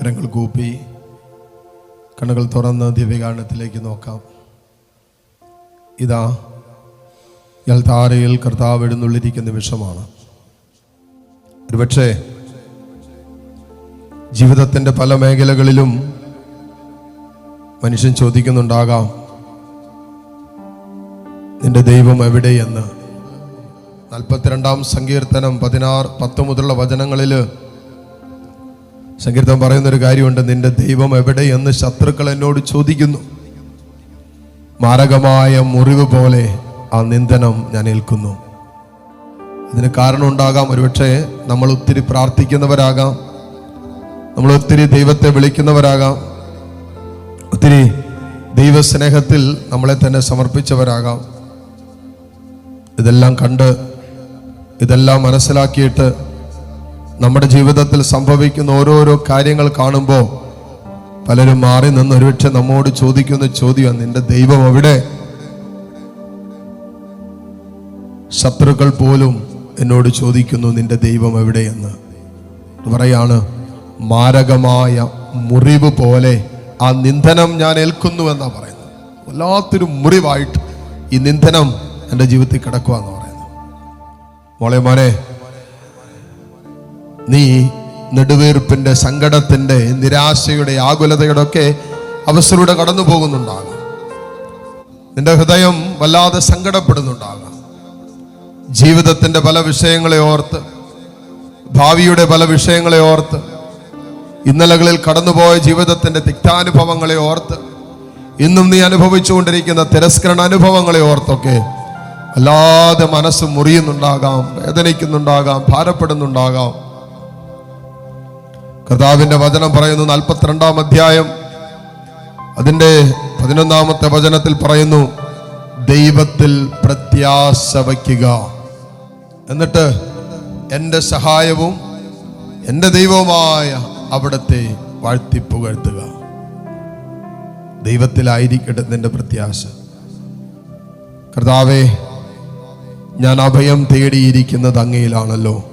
കരങ്ങൾ കൂപ്പി കണ്ണുകൾ തുറന്ന് ദിവ്യകാരണത്തിലേക്ക് നോക്കാം. ഇതാ ഇയാൾ താരയിൽ കർത്താവ് എഴുന്നള്ളിരിക്കുന്ന നിമിഷമാണ്. ഒരുപക്ഷേ ജീവിതത്തിന്റെ പല മേഖലകളിലും മനുഷ്യൻ ചോദിക്കുന്നുണ്ടാകാം നിന്റെ ദൈവം എവിടെയെന്ന്? നാൽപ്പത്തിരണ്ടാം സങ്കീർത്തനം പതിനാറ് പത്ത് മുതലുള്ള വചനങ്ങളിൽ സങ്കീർത്തനം പറയുന്നൊരു കാര്യമുണ്ട് നിന്റെ ദൈവം എവിടെയെന്ന് ശത്രുക്കൾ എന്നോട് ചോദിക്കുന്നു. മാരകമായ മുറിവ് പോലെ ആ നിന്ദനം ഞാൻ ഏൽക്കുന്നു. അതിന് കാരണം ഉണ്ടാകാം. ഒരുപക്ഷെ നമ്മൾ ഒത്തിരി പ്രാർത്ഥിക്കുന്നവരാകാം നമ്മൾ ഒത്തിരി ദൈവത്തെ വിളിക്കുന്നവരാകാം ഒത്തിരി ദൈവസ്നേഹത്തിൽ നമ്മളെ തന്നെ സമർപ്പിച്ചവരാകാം. ഇതെല്ലാം കണ്ട് ഇതെല്ലാം മനസ്സിലാക്കിയിട്ട് നമ്മുടെ ജീവിതത്തിൽ സംഭവിക്കുന്ന ഓരോരോ കാര്യങ്ങൾ കാണുമ്പോൾ പലരും മാറി നിന്ന് ഒരുപക്ഷെ നമ്മോട് ചോദിക്കുന്ന ചോദ്യം നിന്റെ ദൈവം അവിടെ ശത്രുക്കൾ പോലും എന്നോട് ചോദിക്കുന്നു നിന്റെ ദൈവം എവിടെയെന്ന്? പറയാണ് മാരകമായ മുറിവ് പോലെ ആ നിന്ദനം ഞാൻ ഏൽക്കുന്നു എന്നാ പറയുന്നത്. വല്ലാത്തൊരു മുറിവായിട്ട് ഈ നിന്ദനം എന്റെ ജീവിതത്തിൽ കിടക്കുക എന്ന് പറയുന്നു മോളെ മോനെ നീ നെടുവീർപ്പിന്റെ സങ്കടത്തിന്റെ നിരാശയുടെ ആകുലതയുടെ ഒക്കെ അവസരൂടെ കടന്നു പോകുന്നുണ്ടാകാം. നിന്റെ ഹൃദയം വല്ലാതെ സങ്കടപ്പെടുന്നുണ്ടാകാം. ജീവിതത്തിന്റെ പല വിഷയങ്ങളെ ഓർത്ത് ഭാവിയുടെ പല വിഷയങ്ങളെ ഓർത്ത് ഇന്നലകളിൽ കടന്നുപോയ ജീവിതത്തിന്റെ തിക്താനുഭവങ്ങളെ ഓർത്ത് ഇന്നും നീ അനുഭവിച്ചുകൊണ്ടിരിക്കുന്ന തിരസ്കരണ അനുഭവങ്ങളെ ഓർത്തൊക്കെ അല്ലാതെ മനസ്സ് മുറിയുന്നുണ്ടാകാം വേദനിക്കുന്നുണ്ടാകാം ഭാരപ്പെടുന്നുണ്ടാകാം. കർത്താവിന്റെ വചനം പറയുന്നു നാൽപ്പത്തിരണ്ടാം അധ്യായം. അതിന്റെ പതിനൊന്നാമത്തെ വചനത്തിൽ പറയുന്നു ദൈവത്തിൽ പ്രത്യാശ വയ്ക്കുക. എന്നിട്ട് എന്റെ സഹായവും എന്റെ ദൈവവുമായ അവിടത്തെ വാഴ്ത്തിപ്പുകഴ്ത്തുക. ദൈവത്തിലായിരിക്കട്ടെ നിന്റെ പ്രത്യാശ. കർത്താവെ ഞാൻ അഭയം തേടിയിരിക്കുന്നത് അങ്ങയിലാണല്ലോ.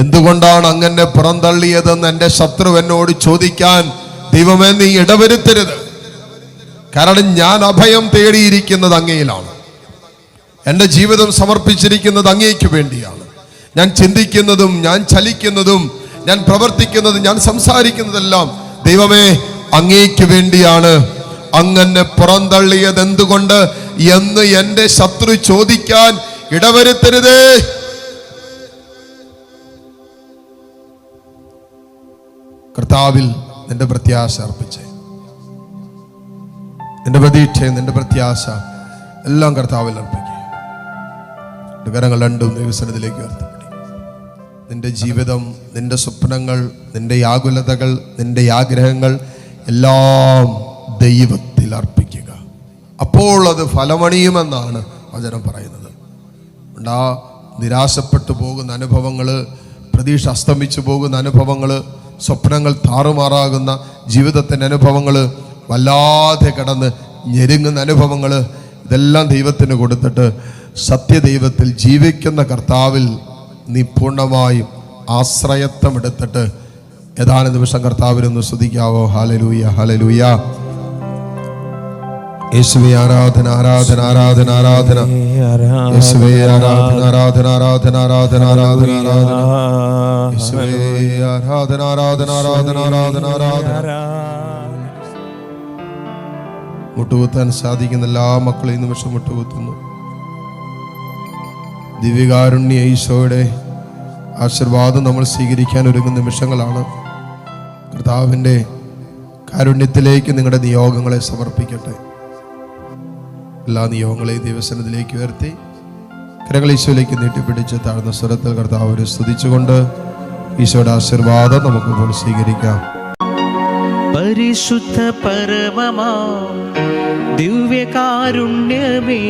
എന്തുകൊണ്ടാണ് അങ്ങനെ പുറന്തള്ളിയതെന്ന് എന്റെ ശത്രു എന്നോട് ചോദിക്കാൻ ദൈവമേ നീ ഇടവരുത്തരുത്? കാരണം ഞാൻ അഭയം തേടിയിരിക്കുന്നത് അങ്ങയിലാണ്. എന്റെ ജീവിതം സമർപ്പിച്ചിരിക്കുന്നത് അങ്ങേക്ക് വേണ്ടിയാണ്. ഞാൻ ചിന്തിക്കുന്നതും ഞാൻ ചലിക്കുന്നതും ഞാൻ പ്രവർത്തിക്കുന്നതും ഞാൻ സംസാരിക്കുന്നതെല്ലാം ദൈവമേ അങ്ങേക്ക് വേണ്ടിയാണ്. അങ്ങനെ പുറന്തള്ളിയത് എന്തുകൊണ്ട് എന്ന് എന്റെ ശത്രു ചോദിക്കാൻ ഇടവരുത്തരുതേ? കർത്താവിൽ നിന്റെ പ്രത്യാശ അർപ്പിച്ചേ. നിന്റെ പ്രതീക്ഷ നിന്റെ പ്രത്യാശ എല്ലാം കർത്താവിൽ അർപ്പിക്കുക നിന്റെ കരങ്ങൾ രണ്ടും ദൈവസനത്തിലേക്ക് ഉയർത്തപ്പെടി നിന്റെ ജീവിതം നിന്റെ സ്വപ്നങ്ങൾ നിന്റെ ആകുലതകൾ നിന്റെ ആഗ്രഹങ്ങൾ എല്ലാം ദൈവത്തിൽ അർപ്പിക്കുക. അപ്പോൾ അത് ഫലമണിയുമെന്നാണ് വചനം പറയുന്നത്. ഉണ്ടാ നിരാശപ്പെട്ടു പോകുന്ന അനുഭവങ്ങൾ പ്രതീക്ഷ അസ്തമിച്ചു പോകുന്ന അനുഭവങ്ങൾ സ്വപ്നങ്ങൾ താറുമാറാകുന്ന ജീവിതത്തിന്റെ അനുഭവങ്ങൾ വല്ലാതെ കടന്ന് ഞെരുങ്ങുന്ന അനുഭവങ്ങൾ ഇതെല്ലാം ദൈവത്തിന് കൊടുത്തിട്ട് സത്യദൈവത്തിൽ ജീവിക്കുന്ന കർത്താവിൽ നീ പൂർണമായും ആശ്രയത്വം എടുത്തിട്ട് ഏതാനും നിമിഷം കർത്താവിനൊന്ന് ശ്രദ്ധിക്കാവോ ഹാലലൂയ ഹാലലൂയ യേശുവേ ആരാധന ആരാധന ആരാധന ആരാധന. യേശുവേ ആരാധന ആരാധന ആരാധന ആരാധന ആരാധന ആരാധന. ആരാധന ആരാധന ആരാധന ആരാധന ആരാധന. മുട്ടുകുത്താൻ സാധിക്കുന്ന എല്ലാ മക്കളെയും നിമിഷം മുട്ടുകുത്തുന്നു. ദിവ്യകാരുണ്യ ഈശോയുടെ ആശീർവാദം നമ്മൾ സ്വീകരിക്കാൻ ഒരുങ്ങുന്ന നിമിഷങ്ങളാണ്. കർത്താവിന്റെ കാരുണ്യത്തിലേക്ക് നിങ്ങളുടെ നിയോഗങ്ങളെ സമർപ്പിക്കട്ടെ. എല്ലാ നിയോഗങ്ങളെയും ദിവസനത്തിലേക്ക് ഉയർത്തി ഈശോയിലേക്ക് നീട്ടിപ്പിടിച്ച് താഴ്ന്ന സ്വരത്തിൽ കർത്താവ് സ്തുതിച്ചുകൊണ്ട് ഈശോയുടെ ആശീർവാദം നമുക്ക് സ്വീകരിക്കാം. പരിശുദ്ധ പരമമാ ദിവ്യകാരുണ്യമേ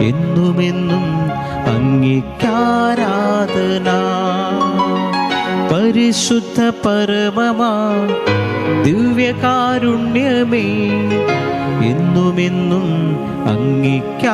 എന്നുമെന്നും അംഗീകാരാധന. പരിശുദ്ധ പരമമാ ദിവ്യകാരുണ്യമേ എന്നുമെന്നും അംഗീകാരാധന